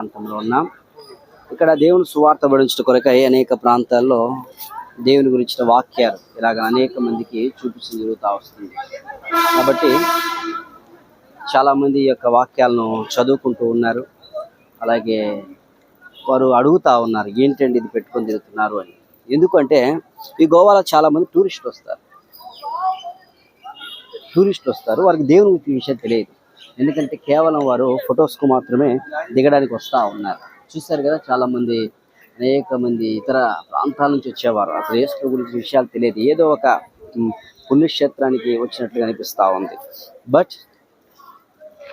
ప్రాంతంలో ఉన్నాం. ఇక్కడ దేవుని సువార్త పడించడం కొరకై అనేక ప్రాంతాల్లో దేవుని గురించిన వాక్యాలు ఇలాగ అనేక మందికి చూపించడం జరుగుతూ వస్తుంది. కాబట్టి చాలా మంది ఈ యొక్క వాక్యాలను చదువుకుంటూ ఉన్నారు. అలాగే వారు అడుగుతా ఉన్నారు ఏంటండి ఇది పెట్టుకొని తిరుగుతున్నారు? అని. ఎందుకంటే ఈ గోవాలో చాలా మంది టూరిస్ట్ వస్తారు. టూరిస్ట్ వస్తారు. వారికి దేవుని గురించి విషయం తెలియదు. ఎందుకంటే కేవలం వారు ఫొటోస్కు మాత్రమే దిగడానికి వస్తూ ఉన్నారు. చూశారు కదా చాలామంది అనేక మంది ఇతర ప్రాంతాల నుంచి వచ్చేవారు. అసలు ఏసుకు గురించి విషయాలు తెలియదు. ఏదో ఒక పుణ్యక్షేత్రానికి వచ్చినట్లుగా అనిపిస్తూ ఉంది. బట్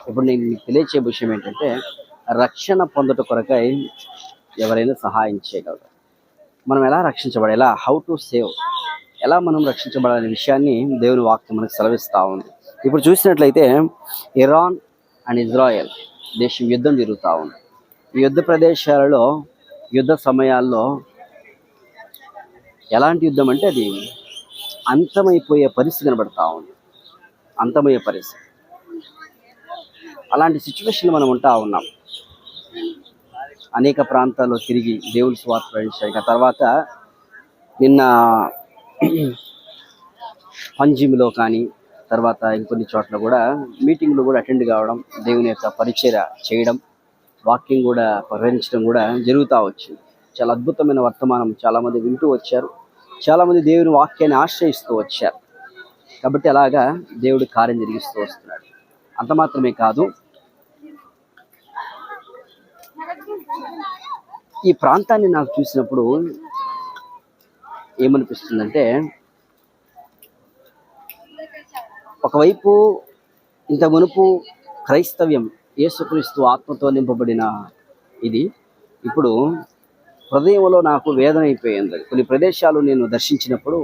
ఇప్పుడు నేను మీకు తెలియచే విషయం ఏంటంటే రక్షణ పొందట కొరకై ఎవరైనా సహాయం చేయగలరు. మనం ఎలా రక్షించబడాలి ఎలా హౌ టు సేవ్ ఎలా మనం రక్షించబడాలనే విషయాన్ని దేవుని వాక్యం మనకు సెలవిస్తూ ఉంది. ఇప్పుడు చూసినట్లయితే ఇరాన్ అండ్ ఇజ్రాయెల్ దేశం యుద్ధం జరుగుతూ ఉంది. ఈ యుద్ధ ప్రదేశాలలో యుద్ధ సమయాల్లో ఎలాంటి యుద్ధం అంటే అది అంతమైపోయే పరిస్థితి కనబడతా ఉంది. అంతమయ్యే పరిస్థితి. అలాంటి సిచ్యువేషన్ మనం ఉంటా ఉన్నాం. అనేక ప్రాంతాల్లో తిరిగి దేవుని స్వార్థ ప్రవేశించాక తర్వాత నిన్న పంజిమ్లో కానీ తర్వాత ఇంకొన్ని చోట్ల కూడా మీటింగ్లు కూడా అటెండ్ కావడం దేవుని యొక్క పరిచయ చేయడం వాక్యం కూడా ప్రవహించడం కూడా జరుగుతూ వచ్చింది చాలా అద్భుతమైన వర్తమానం చాలామంది వింటూ వచ్చారు. చాలామంది దేవుని వాక్యాన్ని ఆశ్రయిస్తూ వచ్చారు. కాబట్టి అలాగా దేవుడు కార్యం జరిగిస్తూ వస్తున్నాడు. అంత మాత్రమే కాదు ఈ ప్రాంతాన్ని నాకు చూసినప్పుడు ఏమనిపిస్తుందంటే ఒకవైపు ఇంత మునుపు క్రైస్తవ్యం యేసుక్రీస్తు ఆత్మతో నింపబడిన ఇది ఇప్పుడు హృదయంలో నాకు వేదన అయిపోయింది. కొన్ని ప్రదేశాలు నేను దర్శించినప్పుడు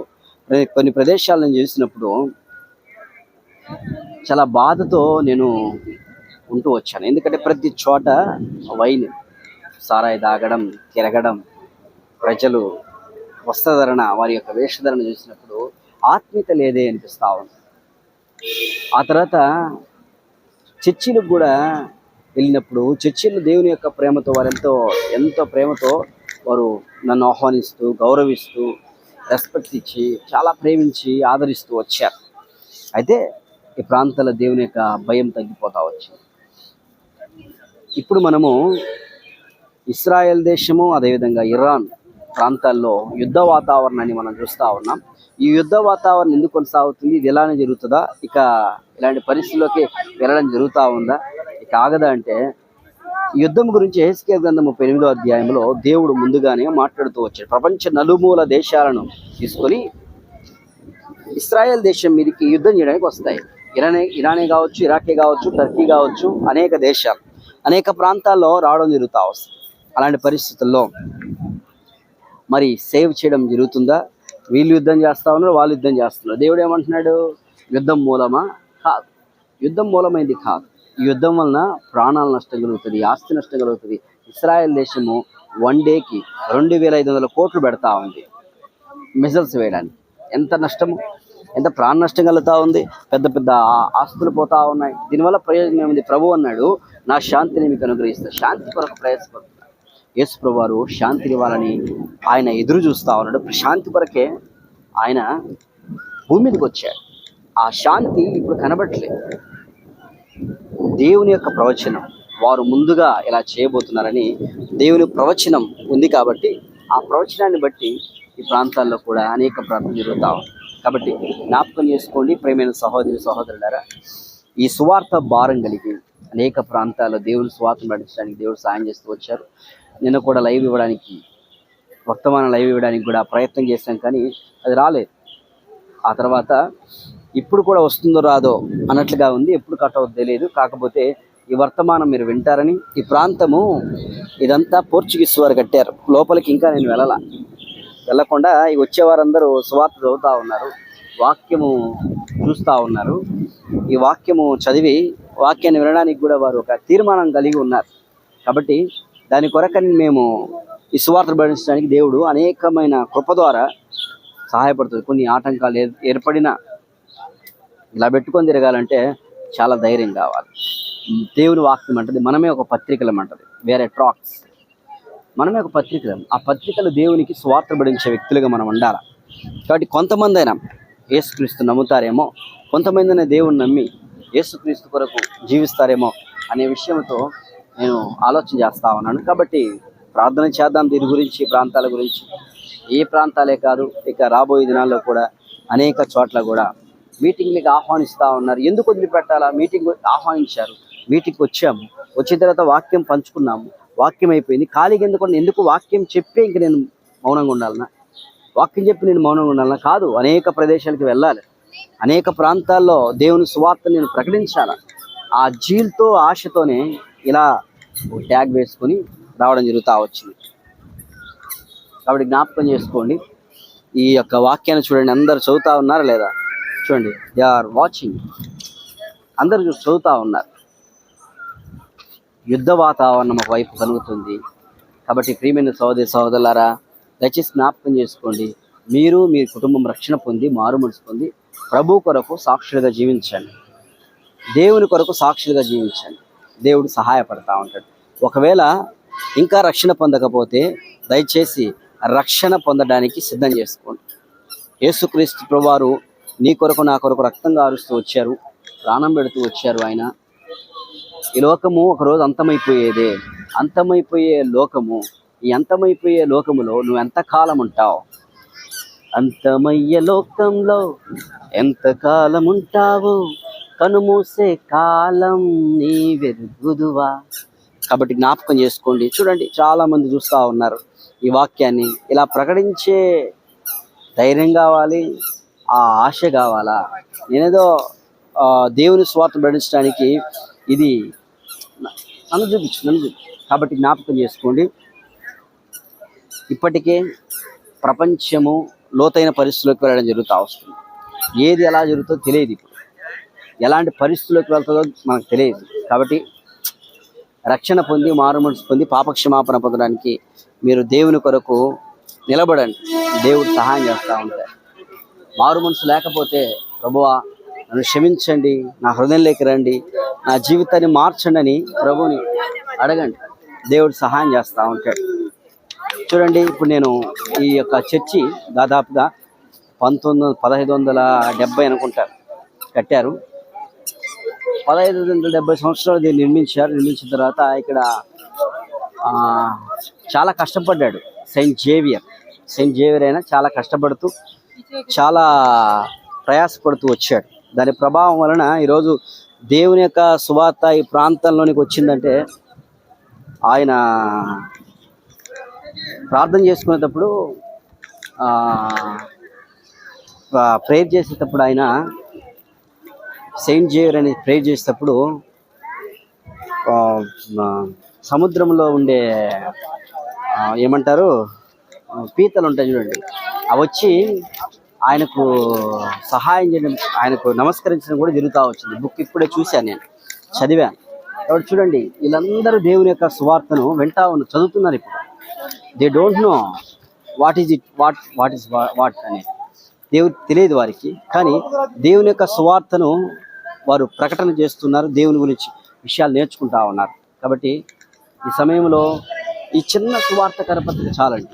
కొన్ని ప్రదేశాలు నేను చూసినప్పుడు చాలా బాధతో నేను ఉంటూ వచ్చాను. ఎందుకంటే ప్రతి చోట వైన్ సారాయి తాగడం తిరగడం ప్రజలు వస్త్రధరణ వారి యొక్క వేషధరణ చూసినప్పుడు ఆత్మీయత లేదే అనిపిస్తా ఉంది. ఆ తర్వాత చర్చిలకు కూడా వెళ్ళినప్పుడు చర్చిలు దేవుని యొక్క ప్రేమతో వారు ఎంతో ఎంతో ప్రేమతో వారు నన్ను ఆహ్వానిస్తూ గౌరవిస్తూ రెస్పెక్ట్ ఇచ్చి చాలా ప్రేమించి ఆదరిస్తూ వచ్చారు. అయితే ఈ ప్రాంతాల దేవుని యొక్క భయం తగ్గిపోతా వచ్చింది. ఇప్పుడు మనము ఇస్రాయెల్ దేశము అదేవిధంగా ఇరాన్ ప్రాంతాల్లో యుద్ధ వాతావరణాన్ని మనం చూస్తూ ఉన్నాం. ఈ యుద్ధ వాతావరణం ఎందుకు కొనసాగుతుంది? ఇది ఎలానే జరుగుతుందా? ఇక ఇలాంటి పరిస్థితుల్లోకి వెళ్ళడం జరుగుతూ ఉందా? ఇక ఆగదా అంటే యుద్ధం గురించి హెస్కే గ్రంథం ముప్పై ఎనిమిదో అధ్యాయంలో దేవుడు ముందుగానే మాట్లాడుతూ వచ్చాడు. ప్రపంచ నలుమూల దేశాలను తీసుకొని ఇస్రాయెల్ దేశం మీదకి యుద్ధం చేయడానికి వస్తాయి. ఇరానే ఇరానే కావచ్చు ఇరాకే కావచ్చు టర్కీ కావచ్చు అనేక దేశాలు అనేక ప్రాంతాల్లో రావడం జరుగుతూ వస్తుంది. అలాంటి పరిస్థితుల్లో మరి సేవ్ చేయడం జరుగుతుందా? వీళ్ళు యుద్ధం చేస్తా ఉన్నారు వాళ్ళు యుద్ధం చేస్తున్నారు. దేవుడు ఏమంటున్నాడు? యుద్ధం మూలమా? కాదు. యుద్ధం మూలమైంది కాదు. యుద్ధం వలన ప్రాణాల నష్టం కలుగుతుంది ఆస్తి నష్టం కలుగుతుంది. ఇస్రాయెల్ దేశము వన్ డేకి రెండు వేల ఐదు వందల కోట్లు పెడతా ఉంది. మిజల్స్ వేయడానికి. ఎంత నష్టము? ఎంత ప్రాణ నష్టం కలుగుతూ ఉంది? పెద్ద పెద్ద ఆస్తులు పోతా ఉన్నాయి. దీనివల్ల ప్రయోజనం ఏముంది? ప్రభు అన్నాడు నా శాంతిని మీకు అనుగ్రహిస్తా. శాంతి కొరకు ప్రయాసపడుతున్నాడు యేసు ప్రభు వారు శాంతిని ఇవ్వాలని ఆయన ఎదురు చూస్తా ఉన్నాడు. శాంతి కొరకే ఆయన భూమి మీదకి వచ్చాడు. ఆ శాంతి ఇప్పుడు కనబడట్లేదు. దేవుని యొక్క ప్రవచనం వారు ముందుగా ఇలా చేయబోతున్నారని దేవుని ప్రవచనం ఉంది కాబట్టి ఆ ప్రవచనాన్ని బట్టి ఈ ప్రాంతాల్లో కూడా అనేక ప్రాంతాలు జరుగుతా కాబట్టి జ్ఞాపకం చేసుకోండి ప్రేమైన సహోదరి సహోదరులారా ఈ సువార్త భారం కలిగి అనేక ప్రాంతాల్లో దేవుని స్వార్థం నడిచడానికి దేవుడు సాయం చేస్తూ వచ్చారు. నిన్న కూడా లైవ్ ఇవ్వడానికి వర్తమానం లైవ్ ఇవ్వడానికి కూడా ప్రయత్నం చేశాం కానీ అది రాలేదు. ఆ తర్వాత ఇప్పుడు కూడా వస్తుందో రాదో అన్నట్లుగా ఉంది ఎప్పుడు కట్ అవుతుందో తెలియదు కాకపోతే ఈ వర్తమానం మీరు వింటారని ఈ ప్రాంతము ఇదంతా పోర్చుగీస్ వారు కట్టారు. లోపలికి ఇంకా నేను వెళ్ళాల. వెళ్ళకుండా ఈ వచ్చేవారందరూ సువార్త చదువుతూ ఉన్నారు వాక్యము చూస్తూ ఉన్నారు. ఈ వాక్యము చదివి వాక్యాన్ని వినడానికి కూడా వారు ఒక తీర్మానం కలిగి ఉన్నారు. కాబట్టి దాని కొరకని మేము ఈ సువార్త భరించడానికి దేవుడు అనేకమైన కృప ద్వారా సహాయపడుతుంది. కొన్ని ఆటంకాలు ఏర్- ఏర్పడినా ఇలా పెట్టుకొని తిరగాలంటే చాలా ధైర్యం కావాలి. దేవుని వాక్యం అంటది మనమే ఒక పత్రికలం అంటది. వేరే ట్రాక్స్ మనమే ఒక పత్రికలం. ఆ పత్రికలు దేవునికి స్వార్థపడించే వ్యక్తులుగా మనం ఉండాలి? కాబట్టి కొంతమంది అయినా యేసుక్రీస్తు నమ్ముతారేమో కొంతమంది అయినా దేవుని నమ్మి యేసుక్రీస్తు కొరకు జీవిస్తారేమో అనే విషయంతో నేను ఆలోచన చేస్తా ఉన్నాను. కాబట్టి ప్రార్థన చేద్దాం దీని గురించి ప్రాంతాల గురించి. ఏ ప్రాంతాలే కాదు ఇక రాబోయే దినాల్లో కూడా అనేక చోట్ల కూడా మీటింగ్లకి ఆహ్వానిస్తూ ఉన్నారు. ఎందుకు వదిలిపెట్టాలా? మీటింగ్ ఆహ్వానించారు. మీటింగ్కి వచ్చాము. వచ్చిన తర్వాత వాక్యం పంచుకున్నాము. వాక్యం అయిపోయింది. ఖాళీగా ఎందుకు ఎందుకు వాక్యం చెప్పి ఇంక నేను మౌనంగా ఉండాలన్నా వాక్యం చెప్పి నేను మౌనంగా ఉండాలన్నా కాదు అనేక ప్రదేశాలకు వెళ్ళాలి. అనేక ప్రాంతాల్లో దేవుని సువార్త నేను ప్రకటించాలా? ఆ జీల్తో ఆశతోనే ఇలా ట్యాగ్ వేసుకొని రావడం జరుగుతూ వచ్చింది. కాబట్టి జ్ఞాపకం చేసుకోండి. ఈ యొక్క వాక్యాన్ని చూడండి. అందరు చదువుతా ఉన్నారా లేదా? చూడండి. దే ఆర్ వాచింగ్ అందరు చూసి చదువుతా ఉన్నారు. యుద్ధ వాతావరణం ఒకవైపు కలుగుతుంది. కాబట్టి ప్రియమైన సోదరి సోదరులారా దయచేసి జ్ఞాపకం చేసుకోండి. మీరు మీ కుటుంబం రక్షణ పొంది మారు పొంది ప్రభు కొరకు సాక్షులుగా జీవించండి. దేవుని కొరకు సాక్షులుగా జీవించండి. దేవుడు సహాయపడతా ఉంటాడు. ఒకవేళ ఇంకా రక్షణ పొందకపోతే దయచేసి రక్షణ పొందడానికి సిద్ధం చేసుకోండి. యేసుక్రీస్తు ప్రభువారు నీ కొరకు నా కొరకు రక్తం గారుస్తూ వచ్చారు. ప్రాణం పెడుతూ వచ్చారు ఆయన. ఈ లోకము ఒకరోజు అంతమైపోయేదే. అంతమైపోయే లోకము ఈ అంతమైపోయే లోకములో నువ్వు ఎంత కాలం ఉంటావు? అంతమయ్యే లోకంలో ఎంత కాలం ఉంటావు? కనుమూసే కాలం నీ వెరుగుదువా కాబట్టి జ్ఞాపకం చేసుకోండి. చూడండి చాలా మంది చూస్తూ ఉన్నారు ఈ వాక్యాన్ని. ఇలా ప్రకటించే ధైర్యం కావాలి ఆ ఆశ కావాలా? నేనేదో దేవుని స్వార్థ ప్రకటించడానికి ఇది నన్ను చూపించు నన్ను చూపించు. కాబట్టి జ్ఞాపకం చేసుకోండి. ఇప్పటికే ప్రపంచము లోతైన పరిస్థితుల్లోకి వెళ్ళడం జరుగుతూ వస్తుంది. ఏది ఎలా జరుగుతుందో తెలియదు ఇప్పుడు. ఎలాంటి పరిస్థితుల్లోకి వెళ్తుందో మనకు తెలియదు. కాబట్టి రక్షణ పొంది మారుమనసు పొంది పాపక్షమాపణ పొందడానికి మీరు దేవుని కొరకు నిలబడండి. దేవుడు సహాయం చేస్తూ ఉంటారు మారు మనసు లేకపోతే ప్రభువా నన్ను క్షమించండి నా హృదయంలోకి రండి నా జీవితాన్ని మార్చండి అని ప్రభుని అడగండి. దేవుడు సహాయం చేస్తూ ఉంటాడు. చూడండి ఇప్పుడు నేను ఈ యొక్క చర్చి దాదాపుగా పంతొమ్మిది వందల పదహైదు వందల డెబ్బై అనుకుంటారు కట్టారు. పదహైదు వందల డెబ్బై సంవత్సరాలు దీన్ని నిర్మించారు. నిర్మించిన తర్వాత ఇక్కడ చాలా కష్టపడ్డాడు సెయింట్ జేవియర్. సెయింట్ జేవియర్ అయినా చాలా కష్టపడుతూ చాలా ప్రయాసపడుతూ వచ్చాడు. దాని ప్రభావం వలన ఈరోజు దేవుని యొక్క సువార్త ఈ ప్రాంతంలోనికి వచ్చిందంటే ఆయన ప్రార్థన చేసుకునేటప్పుడు ప్రేయర్ చేసేటప్పుడు ఆయన సెయింట్ జేవియర్ అనేది ప్రేయర్ చేసేటప్పుడు సముద్రంలో ఉండే ఏమంటారు పీతలు ఉంటాయి చూడండి. అవి వచ్చి ఆయనకు సహాయం చేయడం ఆయనకు నమస్కరించడం కూడా జరుగుతూ వచ్చింది. బుక్ ఇప్పుడే చూశాను నేను. చదివాను. కాబట్టి చూడండి వీళ్ళందరూ దేవుని యొక్క సువార్తను వింటా ఉన్న చదువుతున్నారు ఇప్పుడు. They don't know what is it what what is what అనేది. దేవుడు తెలియదు వారికి. కానీ దేవుని యొక్క సువార్తను వారు ప్రకటన చేస్తున్నారు. దేవుని గురించి విషయాలు నేర్చుకుంటా ఉన్నారు. కాబట్టి ఈ సమయంలో ఈ చిన్న సువార్త కరపత్రిక చాలండి.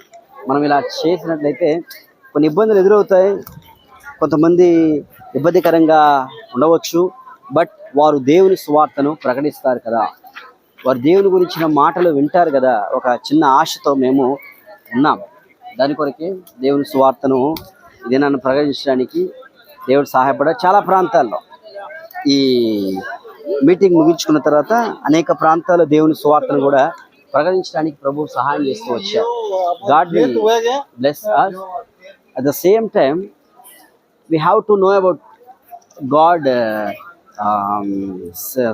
మనం ఇలా చేసినట్లయితే కొన్ని ఇబ్బందులు ఎదురవుతాయి. కొంతమంది ఇబ్బందికరంగా ఉండవచ్చు. బట్ వారు దేవుని సువార్తను ప్రకటిస్తారు కదా. వారు దేవుని గురించిన మాటలు వింటారు కదా. ఒక చిన్న ఆశతో మేము ఉన్నాం. దాని కొరకే దేవుని సువార్తను దినాన్ని ప్రకటించడానికి దేవుడు సహాయపడ చాలా ప్రాంతాల్లో ఈ మీటింగ్ ముగించుకున్న తర్వాత అనేక ప్రాంతాల్లో దేవుని సువార్తను కూడా ప్రకటించడానికి ప్రభు సహాయం చేస్తూ వచ్చారు. God bless us. At the same time we have to know about God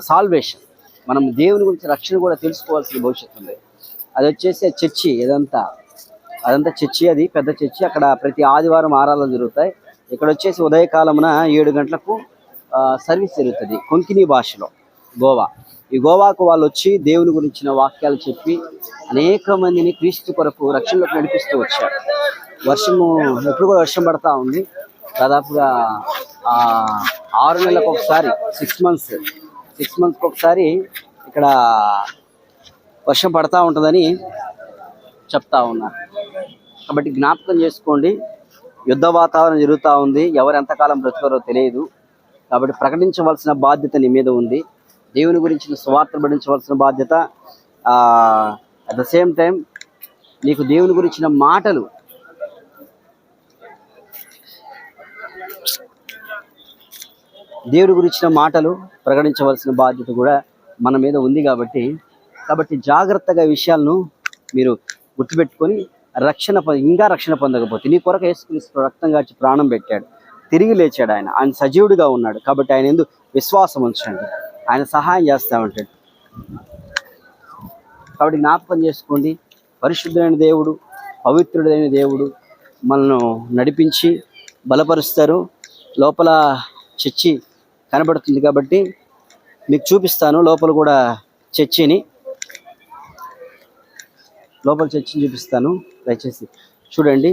salvation మనం దేవుని గురించి రక్షణ కూడా తెలుసుకోవాల్సిన భవిష్యత్తు ఉంది. అది వచ్చేసి చర్చి ఇదంతా. అదంతా చర్చి అది పెద్ద చర్చి. అక్కడ ప్రతి ఆదివారం ఆరాధనలు జరుగుతాయి. ఇక్కడ వచ్చేసి ఉదయకాలమున ఏడు గంటలకు సర్వీస్ జరుగుతుంది కొంకిని భాషలో గోవా. ఈ గోవాకు వాళ్ళు వచ్చి దేవుని గురించిన వాక్యాలు చెప్పి అనేక మందిని క్రీస్తు కొరకు రక్షణలోకి నడిపిస్తూ వచ్చారు. వర్షము ఎప్పుడు కూడా వర్షం పడతా ఉంది. దాదాపుగా ఆరు నెలలకు ఒకసారి సిక్స్ మంత్స్ సిక్స్ మంత్స్కి ఒకసారి ఇక్కడ వర్షం పడతా ఉంటుందని చెప్తా ఉన్నారు కాబట్టి జ్ఞాపకం చేసుకోండి. యుద్ధ వాతావరణం జరుగుతూ ఉంది. ఎవరు ఎంతకాలం బ్రతుకారో తెలియదు. కాబట్టి ప్రకటించవలసిన బాధ్యత నీ మీద ఉంది. దేవుని గురించిన స్వార్థ పడించవలసిన బాధ్యత. అట్ ద సేమ్ టైం నీకు దేవుని గురించిన మాటలు దేవుడి గురించిన మాటలు ప్రకటించవలసిన బాధ్యత కూడా మన మీద ఉంది కాబట్టి. కాబట్టి జాగ్రత్తగా విషయాలను మీరు గుర్తుపెట్టుకొని రక్షణ ఇంకా రక్షణ పొందకపోతే నీ కొరకు యేసుక్రీస్తు రక్తం కాచి ప్రాణం పెట్టాడు. తిరిగి లేచాడు ఆయన. ఆయన సజీవుడిగా ఉన్నాడు కాబట్టి ఆయన ఎందు విశ్వాసం ఉంచండి. ఆయన సహాయం చేస్తా ఉంటాడు. కాబట్టి జ్ఞాపకం చేసుకోండి. పరిశుద్ధుడైన దేవుడు పవిత్రుడైన దేవుడు మనను నడిపించి బలపరుస్తారు. లోపల చర్చి కనబడుతుంది కాబట్టి మీకు చూపిస్తాను. లోపల కూడా చర్చిని. లోపల చర్చిని చూపిస్తాను దయచేసి చూడండి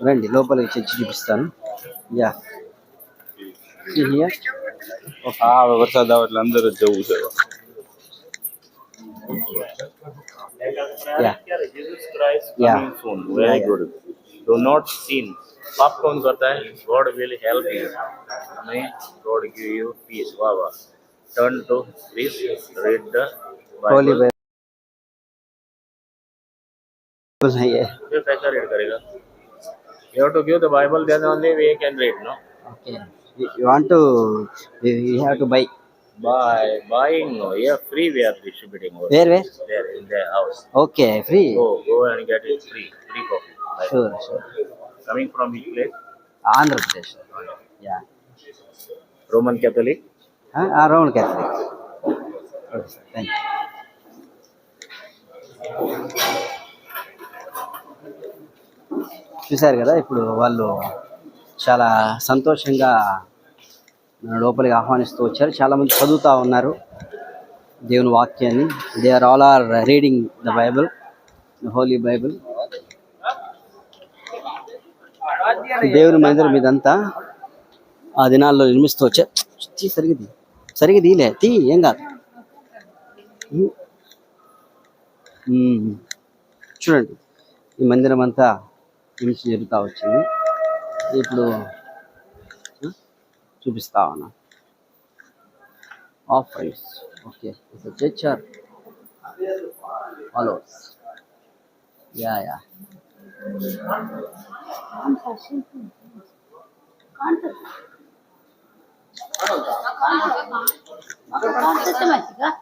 రండి లోపల చర్చి చూపిస్తాను యా વરસાદ આવે એટલે અંદર જ જવું છે very good do not sin પાપ કોણ કરતા હે ગોડ વિલ હેલ્પ યુ અને ગોડ ગીવ યુ પીસ વાહ વાહ You. Turn to please read the holy Bible. Bible है ये कैसा read करेगा? You have to give the Bible. Then only we can read. No. Okay you want to you have to buy By buying. No. Yeah, free we are distributing. over where where There in the house. Okay free Go go and get it free. Free copy. Bible. Sure sure Coming from which place? Andhra Pradesh या Roman Catholic. ఆ round catch okay sir thank you చూశారు కదా ఇప్పుడు వాళ్ళు చాలా సంతోషంగా లోపలికి ఆహ్వానిస్తూ వచ్చారు. చాలామంది చదువుతూ ఉన్నారు దేవుని వాక్యాన్ని. They are all are reading the Bible the holy Bible దేవుని మందిరం ఇదంతా ఆ దినాల్లో నిర్మిస్తూ వచ్చారు. సరిగింది సరిగ్గా తీలే తీ ఏం కాదు. చూడండి ఈ మందిరం అంతా గురించి జరుగుతూ వచ్చింది. ఇప్పుడు చూపిస్తా ఉన్నా. ఆఫర్స్ ఓకే చర్చర్ హలో యా యా కాంటాక్ట్ माहिती का